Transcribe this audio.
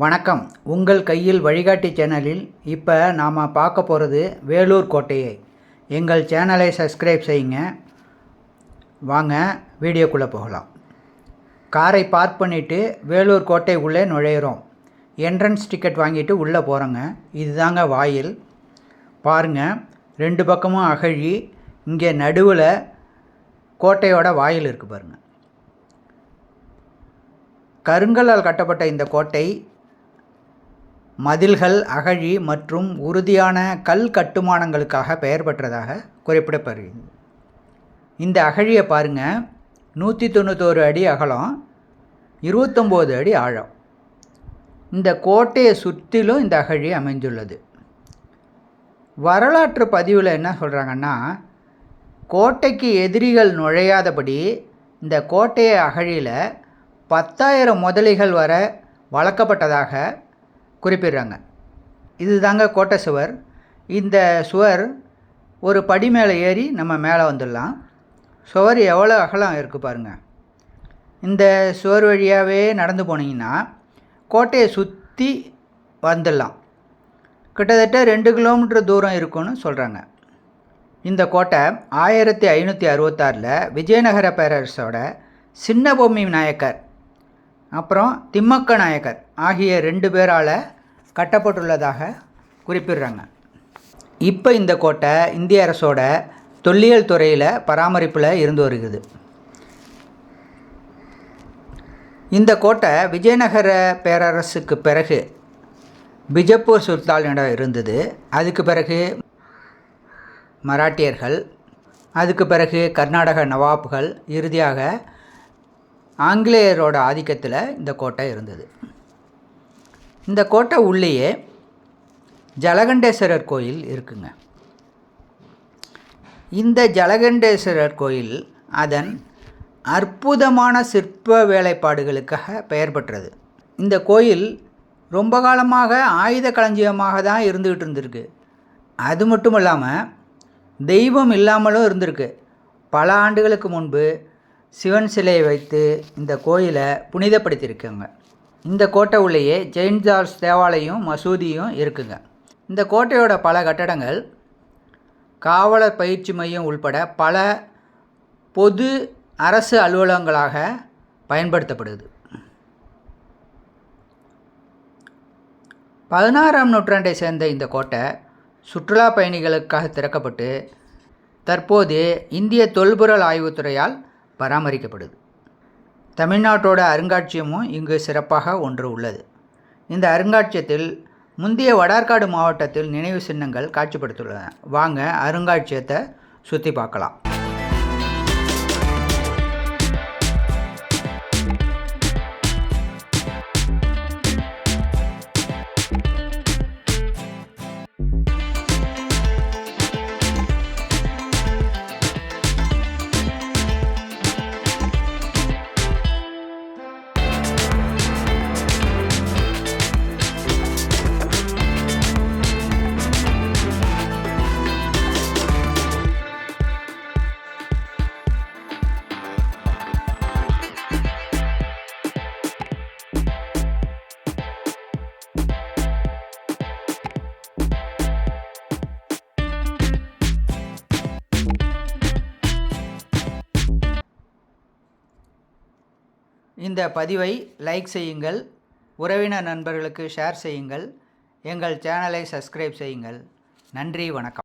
வணக்கம். உங்கள் கையில் வழிகாட்டி சேனலில் இப்போ நாம் பார்க்க போகிறது வேலூர் கோட்டையை. எங்கள் சேனலை சப்ஸ்கிரைப் செய்யுங்க. வாங்க வீடியோக்குள்ளே போகலாம். காரை பார்க் பண்ணிவிட்டு வேலூர் கோட்டை உள்ளே நுழையிறோம். என்ட்ரன்ஸ் டிக்கெட் வாங்கிட்டு உள்ளே போகிறோங்க இதுதாங்க வாயில். பாருங்கள் ரெண்டு பக்கமும் அகழி. இங்கே நடுவில் கோட்டையோட வாயில் இருக்குது பாருங்கள் கருங்கல்லால் கட்டப்பட்ட இந்த கோட்டை மதில்கள் அகழி மற்றும் உறுதியான கல் கட்டுமானங்களுக்காக பெயர் பெற்றதாக குறிப்பிடப்படுகிறது. இந்த அகழியை பாருங்கள் நூற்றி தொண்ணூத்தோரு அடி அகலம் இருபத்தொம்போது அடி ஆழம். இந்த கோட்டையை சுற்றிலும் இந்த அகழி அமைந்துள்ளது. வரலாற்று பதிவில் என்ன சொல்கிறாங்கன்னா கோட்டைக்கு எதிரிகள் நுழையாதபடி இந்த கோட்டையை அகழியில் பத்தாயிரம் முதலிகள் வர வளர்க்கப்பட்டதாக குறிப்பிடுறாங்க. இது தாங்க கோட்டை சுவர். இந்த சுவர் ஒரு படி மேலே ஏறி நம்ம மேலே வந்துடலாம். சுவர் எவ்வளோ அகலம் இருக்குது பாருங்கள் இந்த சுவர் வழியாகவே நடந்து போனீங்கன்னா கோட்டையை சுற்றி வந்துடலாம். கிட்டத்தட்ட ரெண்டு கிலோமீட்டர் தூரம் இருக்குன்னு சொல்கிறாங்க இந்த கோட்டை ஆயிரத்தி ஐநூற்றி அறுபத்தாறில் விஜயநகர பேரரசோட சின்னபொம்மி நாயக்கர் அப்புறம் திம்மக்க நாயக்கர் ஆகிய ரெண்டு பேரால் கட்டப்பட்டுள்ளதாக குறிப்பிடுறாங்க. இப்போ இந்த கோட்டை இந்திய அரசோட தொல்லியல் துறையில் பராமரிப்பில் இருந்து வருகிறது. இந்த கோட்டை விஜயநகர பேரரசுக்கு பிறகு பிஜப்பூர் சுல்தானிடம் இருந்தது. அதுக்கு பிறகு மராட்டியர்கள் அதுக்கு பிறகு கர்நாடக நவாப்புகள் இறுதியாக ஆங்கிலேயரோட ஆதிக்கத்தில் இந்த கோட்டை இருந்தது. இந்த கோட்டை உள்ளேயே ஜலகண்டேஸ்வரர் கோயில் இருக்குங்க. இந்த ஜலகண்டேஸ்வரர் கோயில் அதன் அற்புதமான சிற்ப வேலைப்பாடுகளுக்காக பெயர் பெற்றது. இந்த கோயில் ரொம்ப காலமாக ஆயுத களஞ்சியமாக தான் இருந்துக்கிட்டு இருந்திருக்கு. அது மட்டும் இல்லாமல் தெய்வம் இல்லாமலும் இருந்திருக்கு. பல ஆண்டுகளுக்கு முன்பு சிவன் சிலையை வைத்து இந்த கோயிலை புனிதப்படுத்தியிருக்காங்க. இந்த கோட்டை உள்ளேயே ஜெயின் ஜார்ஜ் தேவாலயம் மசூதியும் இருக்குங்க. இந்த கோட்டையோட பல கட்டடங்கள் காவலர் பயிற்சி மையம் உள்பட பல பொது அரசு அலுவலகங்களாக பயன்படுத்தப்படுது. பதினாறாம் நூற்றாண்டை சேர்ந்த இந்த கோட்டை சுற்றுலா பயணிகளுக்காக திறக்கப்பட்டு தற்போது இந்திய தொல்பொருள் ஆய்வுத்துறையால் பராமரிக்கப்படுது. தமிழ்நாட்டோட அருங்காட்சியகமும் இங்கு சிறப்பாக ஒன்று உள்ளது. இந்த அருங்காட்சியத்தில் முந்தைய வடார்காடு மாவட்டத்தில் நினைவு சின்னங்கள் காட்சிப்படுத்தியுள்ளன வாங்க அருங்காட்சியத்தை சுற்றி பார்க்கலாம். இந்த பதிவை லைக் செய்யுங்கள் உறவினர் நண்பர்களுக்கு ஷேர் செய்யுங்கள் எங்கள் சேனலை சப்ஸ்கிரைப் செய்யுங்கள். நன்றி வணக்கம்.